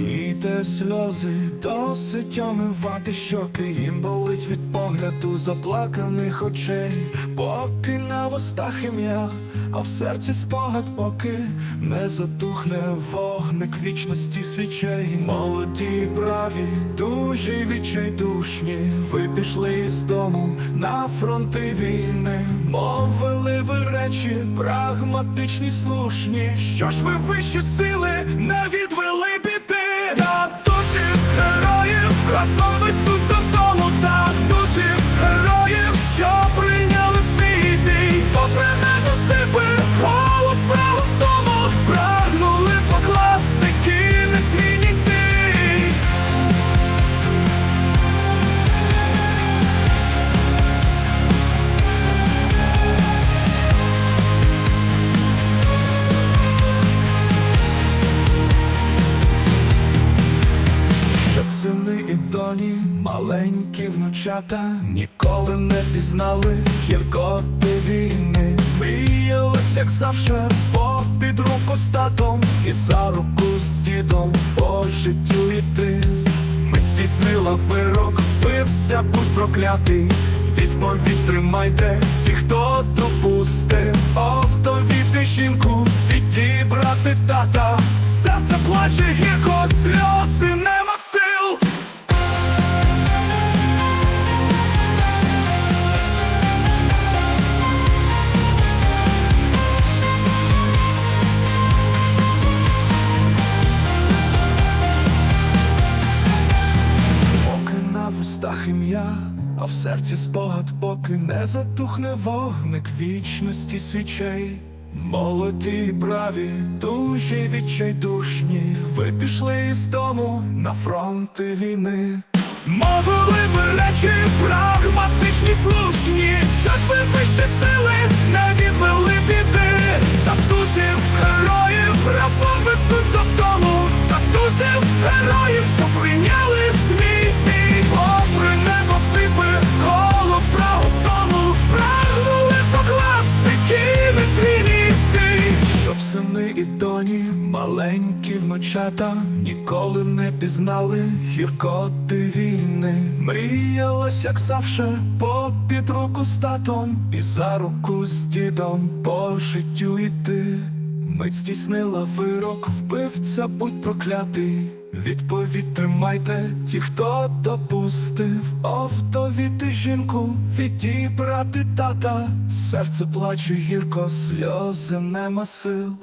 Тіте сльози досить омивати щоки, їм болить від погляду заплаканих очей, поки на вустах ім'я, а в серці спогад, поки не затухне вогник вічності свічей. Молоді, браві, дужі відчайдушні, ви пішли з дому на фронти війни, мовили ви речі, прагматичні, слушні. Що ж ви вищі сили не відвели маленькі внучата Ніколи не пізнали гіркоти війни. Мріялись, як завше, попід руку з татом І за руку з дідом. По життю йти. Мить здійснила вирок, вбивця будь проклятий. Відповідь тримайте ті, хто допустив Овдовіти жінку, відібрати тата. Серце плаче гірко, сльози нема ім'я, а в серці спогад, поки не затухне вогник вічності свічей. Молоді, браві, дужі відчайдушні, ви пішли із дому на фронти війни. Мовили ви речі, прагматичні, слушні, щось ви вище сили маленькі внучата, ніколи не пізнали гіркоти війни. Мріялось, як завше, попід руку з татом і за руку з дідом по життю йти. Мить здійснила вирок, вбивця будь проклятий. Відповідь тримайте ті, хто допустив Овдовіти жінку, відібрати тата Серце плаче гірко, сльози нема сил